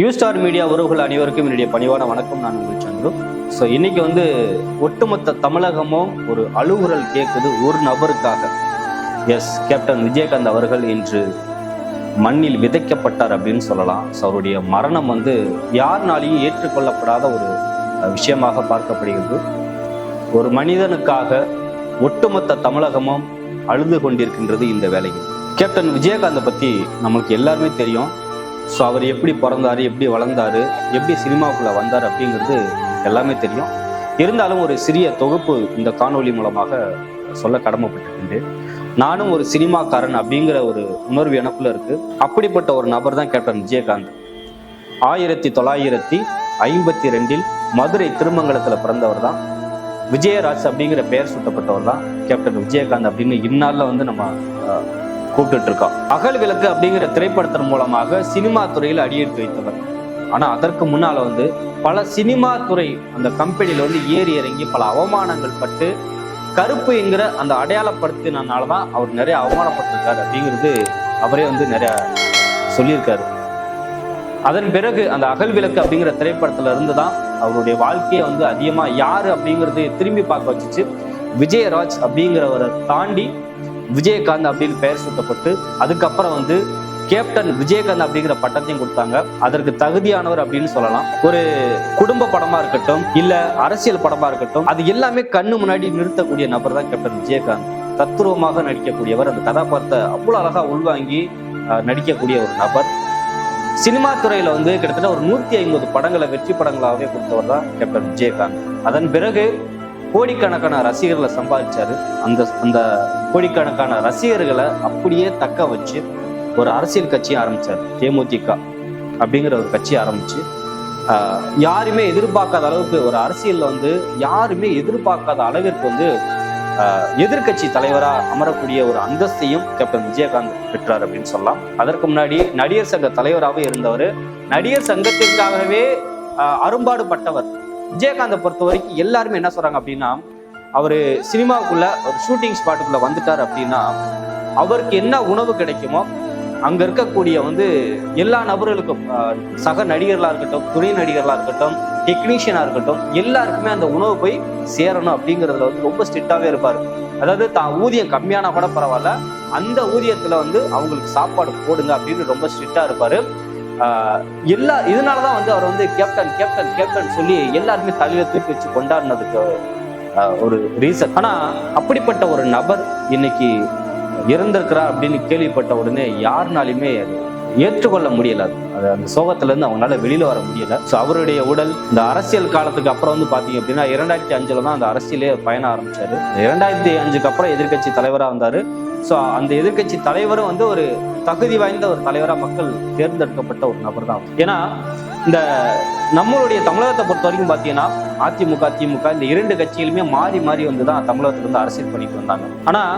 You star media உறவுகள் அனைவருக்கும் என்னுடைய பணிவான வணக்கம். நான் உங்கள் சந்துரு ஸோ இன்னைக்கு வந்து ஒட்டுமொத்த தமிழகமும் ஒரு அழுகுரல் கேட்குது ஒரு நபருக்காக. எஸ் கேப்டன் விஜயகாந்த் அவர்கள் இன்று மண்ணில் விதைக்கப்பட்டார் அப்படின்னு சொல்லலாம். ஸோ அவருடைய மரணம் வந்து யாருனாலையும் ஏற்றுக்கொள்ளப்படாத ஒரு விஷயமாக பார்க்கப்படுகிறது. ஒரு மனிதனுக்காக ஒட்டுமொத்த தமிழகமும் அழுது கொண்டிருக்கின்றது இந்த வேலையில் கேப்டன் விஜயகாந்தை பற்றி நம்மளுக்கு எல்லாருமே தெரியும். ஸோ அவர் எப்படி பிறந்தாரு எப்படி வளர்ந்தாரு எப்படி சினிமாவுக்குள்ளே வந்தார் அப்படிங்கிறது எல்லாமே தெரியும். இருந்தாலும் ஒரு சிறிய தொகுப்பு இந்த காணொலி மூலமாக சொல்ல கடமைப்பட்டிருக்கின்றேன். நானும் ஒரு சினிமாக்காரன் அப்படிங்கிற ஒரு உணர்வு எனக்குள்ள இருக்கு. அப்படிப்பட்ட ஒரு நபர் தான் கேப்டன் விஜயகாந்த். ஆயிரத்தி தொள்ளாயிரத்தி ஐம்பத்தி ரெண்டில் மதுரை திருமங்கலத்தில் பிறந்தவர் தான். விஜயராஜ் அப்படிங்கிற பெயர் சூட்டப்பட்டவர் தான் கேப்டன் விஜயகாந்த் அப்படின்னு இந்நாளில் வந்து நம்ம கூப்பிட்டு கூப்பிட்டுட்டு அகல் விளக்கு அப்படிங்கிற திரைப்படத்தின் மூலமாக சினிமா துறையில் அடியெடுத்து வைத்தவர். ஆனா அதற்கு முன்னால வந்து பல சினிமா துறை அந்த கம்பெனியில வந்து ஏறி இறங்கி பல அவமானங்கள் பட்டு கருப்பு என்கிற அந்த அடையாளப்படுத்தினால தான் அவர் நிறைய அவமானப்பட்டிருக்காரு அப்படிங்கிறது அவரே வந்து நிறைய சொல்லியிருக்காரு. அதன் பிறகு அந்த அகல் விளக்கு அப்படிங்கிற திரைப்படத்துல இருந்து தான் அவருடைய வாழ்க்கையை வந்து அதிகமா யாரு அப்படிங்கிறது திரும்பி பார்க்க வச்சுச்சு. விஜயராஜ் அப்படிங்கிறவரை தாண்டி விஜயகாந்த் அப்படின்னு பெயர் சூட்டப்பட்டு அதுக்கப்புறம் வந்து கேப்டன் விஜயகாந்த் அப்படிங்கிற பட்டத்தையும் கொடுத்தாங்க. அதற்கு தகுதியானவர் அப்படின்னு சொல்லலாம். ஒரு குடும்ப படமா இருக்கட்டும் இல்ல அரசியல் படமா இருக்கட்டும் அது எல்லாமே கண்ணு முன்னாடி நிறுத்தக்கூடிய நபர் தான் கேப்டன் விஜயகாந்த். தத்துருவமாக நடிக்கக்கூடியவர் அந்த கதாபாத்திரத்தை அவ்வளவு அழகா உள்வாங்கி நடிக்கக்கூடிய ஒரு நபர். சினிமா துறையில வந்து கிட்டத்தட்ட ஒரு நூத்தி ஐம்பது படங்களை வெற்றி படங்களாகவே கொடுத்தவர் தான் கேப்டன் விஜயகாந்த். அதன் பிறகு கோடிக்கணக்கான ரசிகர்களை சம்பாதிச்சாரு. அந்த அந்த கோடிக்கணக்கான ரசிகர்களை அப்படியே தக்க வச்சு ஒரு அரசியல் கட்சியை ஆரம்பிச்சார் தேமுதிக அப்படிங்கிற ஒரு கட்சியை ஆரம்பிச்சு. யாருமே எதிர்பார்க்காத அளவுக்கு ஒரு அரசியல்ல வந்து யாருமே எதிர்பார்க்காத அளவிற்கு வந்து எதிர்கட்சி எதிர்க்கட்சி தலைவரா அமரக்கூடிய ஒரு அந்தஸ்தையும் கேப்டன் விஜயகாந்த் பெற்றார் அப்படின்னு சொல்லலாம். அதற்கு முன்னாடி நடிகர் சங்க தலைவராகவே இருந்தவர். நடிகர் சங்கத்திற்காகவே அரும்பாடுபட்டவர். விஜயகாந்தை பொறுத்த வரைக்கும் எல்லாருமே என்ன சொல்றாங்க அப்படின்னா அவரு சினிமாவுக்குள்ள ஒரு ஷூட்டிங் ஸ்பாட்டுக்குள்ள வந்துட்டார் அப்படின்னா அவருக்கு என்ன உணவு கிடைக்குமோ அங்க இருக்கக்கூடிய வந்து எல்லா நபர்களுக்கும் சக நடிகர்களா இருக்கட்டும் துணை நடிகர்களா இருக்கட்டும் டெக்னீஷியனா இருக்கட்டும் எல்லாருக்குமே அந்த உணவு போய் சேரணும் அப்படிங்கிறதுல வந்து ரொம்ப ஸ்ட்ரிக்டாவே இருப்பாரு. அதாவது தான் ஊதியம் கம்மியான கூட பரவாயில்ல அந்த ஊதியத்துல வந்து அவங்களுக்கு சாப்பாடு போடுங்க அப்படின்னு ரொம்ப ஸ்ட்ரிக்டா இருப்பாரு. எல்லா இதனால தான் வந்து அவர் வந்து கேப்டன் கேப்டன் கேப்டன் சொல்லி எல்லாருமே தலையில தூக்கி வச்சு கொண்டாடினதுக்கு ஒரு ரீசன் ஆனா அப்படிப்பட்ட ஒரு நபர் இன்னைக்கு இறந்திருக்கிறார் அப்படின்னு கேள்விப்பட்ட உடனே யாருனாலுமே ஏற்றுக்கொள்ள முடியல அது. அந்த சோகத்துல இருந்து அவங்களால வெளியில வர முடியல. ஸோ அவருடைய உடல் இந்த அரசியல் காலத்துக்கு அப்புறம் வந்து பாத்தீங்க அப்படின்னா இரண்டாயிரத்தி அஞ்சுல தான் அந்த அரசியலே பயணம் ஆரம்பிச்சாரு. இரண்டாயிரத்தி அஞ்சுக்கு அப்புறம் எதிர்க்கட்சி தலைவரா வந்தாரு. ஸோ அந்த எதிர்க்கட்சி தலைவரும் வந்து ஒரு தகுதி வாய்ந்த ஒரு தலைவராக மக்கள் தேர்ந்தெடுக்கப்பட்ட ஒரு நபர் தான். ஏன்னா இந்த நம்மளுடைய தமிழகத்தை பொறுத்த வரைக்கும் பார்த்தீங்கன்னா அதிமுக திமுக இந்த இரண்டு கட்சிகளுமே மாறி மாறி வந்து தான் தமிழகத்துக்கு வந்து அரசியல் பண்ணிட்டு வந்தாங்க. ஆனால்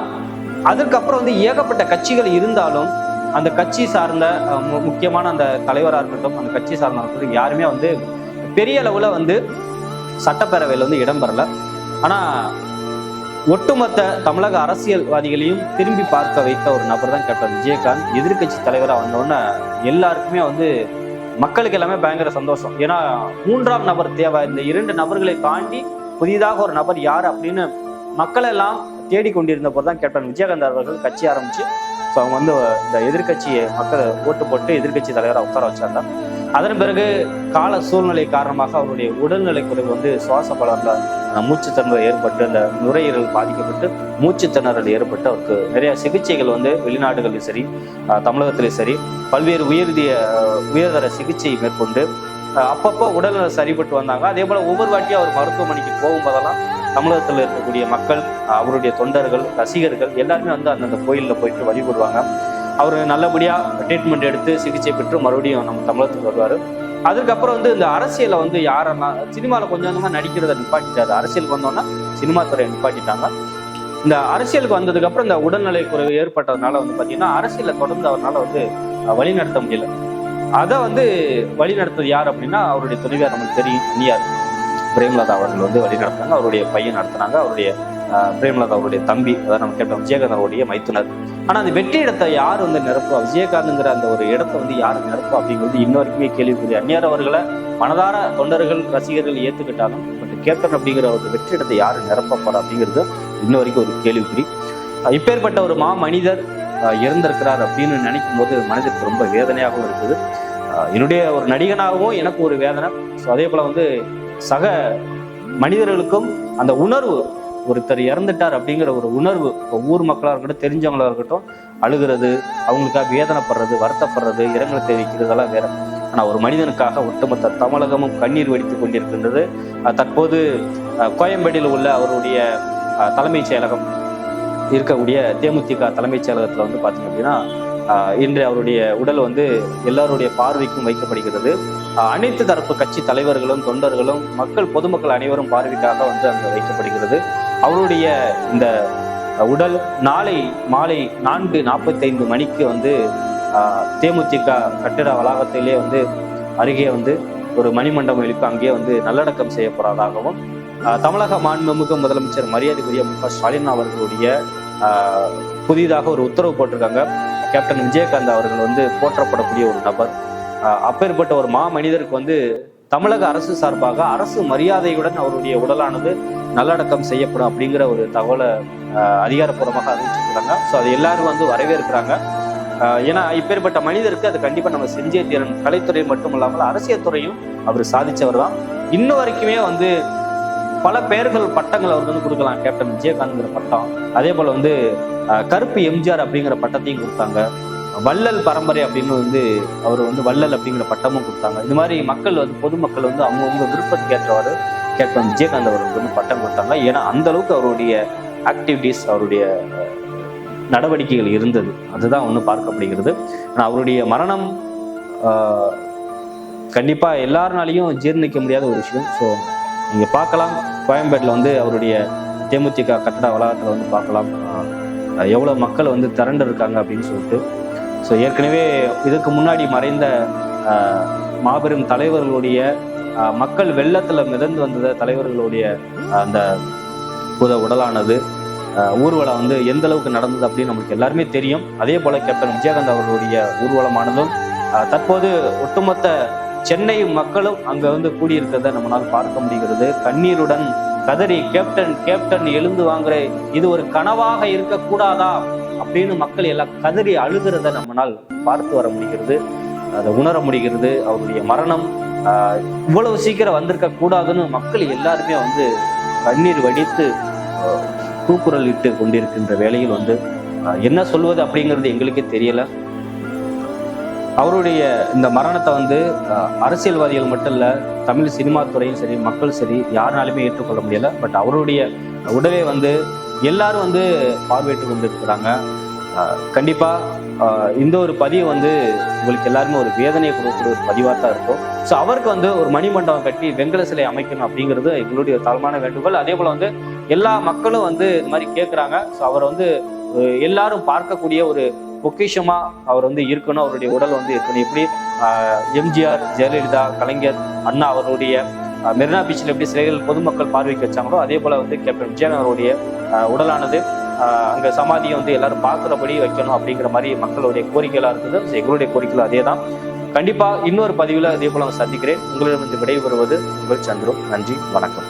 அதற்கப்புறம் வந்து ஏகப்பட்ட கட்சிகள் இருந்தாலும் அந்த கட்சி சார்ந்த மு- முக்கியமான அந்த தலைவராக இருக்கட்டும் அந்த கட்சி சார்ந்த இருக்கட்டும் யாருமே வந்து பெரிய அளவில் வந்து சட்டப்பேரவையில் வந்து இடம்பெறல ஆனால் ஒட்டுமொத்த தமிழக அரசியல்வாதிகளையும் திரும்பி பார்க்க வைத்த ஒரு நபர் தான் கேப்டன் விஜயகாந்த். எதிர்கட்சி தலைவராக வந்தோடனே எல்லாருக்குமே வந்து மக்களுக்கு எல்லாமே பயங்கர சந்தோஷம். ஏன்னா மூன்றாம் நபர் தேவை. இந்த இரண்டு நபர்களை தாண்டி புதிதாக ஒரு நபர் யார் அப்படின்னு மக்கள் எல்லாம் தேடிக்கொண்டிருந்த போது தான் கேப்டன் விஜயகாந்த் அவர்கள் கட்சி ஆரம்பிச்சு ஸோ அவங்க வந்து இந்த எதிர்க்கட்சியை மக்களை ஓட்டு போட்டு எதிர்க்கட்சி தலைவராக உட்கார வச்சாங்க. அதன் பிறகு கால சூழ்நிலை காரணமாக அவருடைய உடல்நிலை குறைவு வந்து சுவாச பலர்ல மூச்சு திணறல் ஏற்பட்டு அந்த நுரையீரல் பாதிக்கப்பட்டு மூச்சு திணறல் ஏற்பட்டு அவருக்கு நிறைய சிகிச்சைகள் வந்து வெளிநாடுகளிலும் சரி தமிழகத்திலும் சரி பல்வேறு உயர்திய உயர்தர சிகிச்சை மேற்கொண்டு அப்பப்போ உடல்நல சரிபட்டு வந்தாங்க. அதே போல ஒவ்வொரு வாட்டியும் அவர் மருத்துவமனைக்கு போகும்போதெல்லாம் தமிழகத்தில் இருக்கக்கூடிய மக்கள் அவருடைய தொண்டர்கள் ரசிகர்கள் எல்லாருமே வந்து அந்தந்த கோயிலில் போயிட்டு வழிபடுவாங்க. அவர் நல்லபடியாக ட்ரீட்மெண்ட் எடுத்து சிகிச்சை பெற்று மறுபடியும் நம்ம தமிழகத்துக்கு வருவார். அதுக்கப்புறம் வந்து இந்த அரசியலை வந்து யாரெல்லாம் சினிமாவில் கொஞ்சம் கொஞ்சமாக நடிக்கிறத நிப்பாட்டிட்டாரு. அரசியலுக்கு வந்தோன்னா சினிமா துறையை நிப்பாட்டிட்டாங்க. இந்த அரசியலுக்கு வந்ததுக்கப்புறம் இந்த உடல்நிலை குறைவு ஏற்பட்டதுனால வந்து பார்த்தீங்கன்னா அரசியலை தொடர்ந்து அவரால் வந்து வழிநடத்த வழி நடத்த முடியல. அதை வந்து வழிநடத்தது யார் அப்படின்னா அவருடைய துணைவியார் நமக்கு தெரியும். அந்நியார் பிரேமலதா அவர்கள் வந்து வழி நடத்தினாங்க அவருடைய பையன் நடத்தினாங்க. அவருடைய பிரேமலதா அவருடைய தம்பி அதாவது நம்ம கேட்டோம் விஜயகாந்த் அவருடைய மைத்துனர். ஆனால் அந்த வெற்றி இடத்தை யார் வந்து நிரப்புவா? விஜயகாந்துங்கிற அந்த ஒரு இடத்தை வந்து யார் நிரப்புவா அப்படிங்கிறது இன்ன வரைக்குமே கேள்விக்குரிய அந்நியார் அவர்களை மனதார தொண்டர்கள் ரசிகர்கள் ஏற்றுக்கிட்டாலும் பட் கேப்டன் அப்படிங்கிற ஒரு வெற்றி இடத்தை யார் நிரப்ப போறா அப்படிங்கிறது இன்ன வரைக்கும் ஒரு கேள்விக்குறி. இப்பேற்பட்ட ஒரு மா மனிதர் இறந்திருக்கிறார் அப்படின்னு நினைக்கும் போது மனதிற்கு ரொம்ப வேதனையாகவும் இருக்குது. என்னுடைய ஒரு நடிகனாகவும் எனக்கு ஒரு வேதனை. ஸோ அதே போல் வந்து சக மனிதர்களுக்கும் அந்த உணர்வு ஒருத்தர் இறந்துட்டார் அப்படிங்கிற ஒரு உணர்வு ஊர் மக்களாக இருக்கட்டும் தெரிஞ்சவங்களாக இருக்கட்டும் அழுகிறது அவங்களுக்காக வேதனைப்படுறது வருத்தப்படுறது இரங்கல் தெரிவிக்கிறதெல்லாம் வேற. ஆனால் ஒரு மனிதனுக்காக ஒட்டுமொத்த தமிழகமும் கண்ணீர் வெடித்துக் கொண்டிருக்கின்றது. தற்போது கோயம்பேடியில் உள்ள அவருடைய தலைமைச் செயலகம் இருக்கக்கூடிய தேமுதிக தலைமைச் செயலகத்தில் வந்து பார்த்தீங்க அப்படின்னா இன்று அவருடைய உடல் வந்து எல்லாருடைய பார்வைக்கும் வைக்கப்படுகிறது. அனைத்து தரப்பு கட்சி தலைவர்களும் தொண்டர்களும் மக்கள் பொதுமக்கள் அனைவரும் பார்வைக்காக வந்து அங்கே வைக்கப்படுகிறது. அவருடைய இந்த உடல் நாளை மாலை நான்கு நாற்பத்தைந்து மணிக்கு வந்து தேமுதிக கட்டிட வளாகத்திலே வந்து அருகே வந்து ஒரு மணிமண்டபம் எழுப்பி அங்கேயே வந்து நல்லடக்கம் செய்யப்படுறதாகவும் ஆஹ் தமிழக மாண்புமிகு முதலமைச்சர் மரியாதைக்குரிய மு க ஸ்டாலின் அவர்களுடைய புதிதாக ஒரு உத்தரவு போட்டிருக்காங்க. கேப்டன் விஜயகாந்த் அவர்கள் வந்து போற்றப்படக்கூடிய ஒரு நபர். அப்பேற்பட்ட ஒரு மா மனிதருக்கு வந்து தமிழக அரசு சார்பாக அரசு மரியாதையுடன் அவருடைய உடலானது நல்லடக்கம் செய்யப்படும் அப்படிங்கிற ஒரு தகவலை அதிகாரப்பூர்வமாக அறிவிச்சிருக்கிறாங்க. ஸோ அது எல்லாரும் வந்து வரவேற்கிறாங்க. ஏன்னா இப்பேற்பட்ட மனிதருக்கு அது கண்டிப்பாக நம்ம செஞ்சே தீரன் கலைத்துறை மட்டும் இல்லாமல் அரசியல் துறையும் அவர் சாதிச்சவர் தான். இன்ன வரைக்குமே வந்து பல பெயர்கள் பட்டங்கள் அவருக்கு வந்து கொடுக்கலாம். கேப்டன் விஜயகாந்த்ங்கிற பட்டம். அதே போல வந்து கருப்பு எம்ஜிஆர் அப்படிங்கிற பட்டத்தையும் கொடுத்தாங்க. வள்ளல் பரம்பரை அப்படின்னு வந்து அவர் வந்து வள்ளல் அப்படிங்கிற பட்டமும் கொடுத்தாங்க. இது மாதிரி மக்கள் வந்து பொதுமக்கள் வந்து அவங்கவுங்க விருப்பத்துக்கு ஏற்றவாறு கேப்டன் விஜயகாந்த் அவருக்கு வந்து பட்டம் கொடுத்தாங்க. ஏன்னா அந்த அளவுக்கு அவருடைய ஆக்டிவிட்டீஸ் அவருடைய நடவடிக்கைகள் இருந்தது. அதுதான் ஒன்று பார்க்கப்படுகிறது. ஆனால் அவருடைய மரணம் கண்டிப்பாக எல்லாருனாலையும் ஜீர்ணிக்க முடியாத ஒரு விஷயம். ஸோ நீங்க பார்க்கலாம். கோயம்பேட்டில் வந்து அவருடைய தேமுதிக கட்டட வளாகத்தில் வந்து பார்க்கலாம். எவ்வளோ மக்கள் வந்து திரண்டு இருக்காங்க அப்படின்னு சொல்லிட்டு. ஸோ ஏற்கனவே இதுக்கு முன்னாடி மறைந்த மாபெரும் தலைவர்களுடைய மக்கள் வெள்ளத்தில் மிதந்து வந்த தலைவர்களுடைய அந்த புத உடலானது ஊர்வலம் வந்து எந்த அளவுக்கு நடந்தது அப்படின்னு நம்மளுக்கு எல்லாருமே தெரியும். அதே போல கேப்டன் விஜயகாந்த் அவர்களுடைய ஊர்வலமானதும் தற்போது ஒட்டுமொத்த சென்னை மக்களும் அங்க வந்து கூடியிருக்கிறத நம்மளால் பார்க்க முடிகிறது. கண்ணீருடன் கதறி கேப்டன் கேப்டன் எழுந்து வாங்குற இது ஒரு கனவாக இருக்கக்கூடாதா? அப்படின்னு மக்கள் எல்லாம் கதறி அழுகிறத நம்மளால் பார்த்து வர முடிகிறது. அதை உணர முடிகிறது. அவருடைய மரணம் இவ்வளவு சீக்கிரம் வந்திருக்க கூடாதுன்னு மக்கள் எல்லாருமே வந்து கண்ணீர் வடித்து கூக்குரல் இட்டு கொண்டிருக்கின்ற வேளையில் வந்து என்ன சொல்வது அப்படிங்கிறது எங்களுக்கே தெரியல. அவருடைய இந்த மரணத்தை வந்து அரசியல்வாதிகள் மட்டும் இல்லை தமிழ் சினிமா துறையும் சரி மக்கள் சரி யாருனாலுமே ஏற்றுக்கொள்ள முடியல. பட் அவருடைய உடலை வந்து எல்லாரும் வந்து பார்வையிட்டு கொண்டிருக்கிறாங்க. கண்டிப்பாக இந்த ஒரு பதிவு வந்து உங்களுக்கு எல்லாருமே ஒரு வேதனையை கொடுக்கக்கூடிய ஒரு பதிவாக தான் இருக்கும். ஸோ அவருக்கு வந்து ஒரு மணிமண்டபம் கட்டி வெங்கல சிலை அமைக்கணும் அப்படிங்கிறது எங்களுடைய தாழ்மான வேண்டுகோள். அதே போல் வந்து எல்லா மக்களும் வந்து இது மாதிரி கேட்குறாங்க ஸோ அவரை வந்து எல்லாரும் பார்க்கக்கூடிய ஒரு பொக்கிஷமா அவர் வந்து இருக்கணும் அவருடைய உடல் வந்து இருக்கணும். எப்படி எம்ஜிஆர் ஜெயலலிதா கலைஞர் அண்ணா அவருடைய மெரினா பீச்சில் எப்படி சிலைகள் பொதுமக்கள் பார்வைக்கு வச்சாங்களோ அதே போல வந்து கேப்டன் விஜயன் அவருடைய உடலானது அங்கே சமாதியை வந்து எல்லாரும் பார்க்குறபடி வைக்கணும் அப்படிங்கிற மாதிரி மக்களுடைய கோரிக்கைகளாக இருந்தது. எங்களுடைய கோரிக்கைகள் அதே தான் கண்டிப்பாக இன்னொரு பதிவில் அதே போல சந்திக்கிறேன். உங்களிடம் விடைபெறுவது உங்கள் சந்திரம் நன்றி வணக்கம்.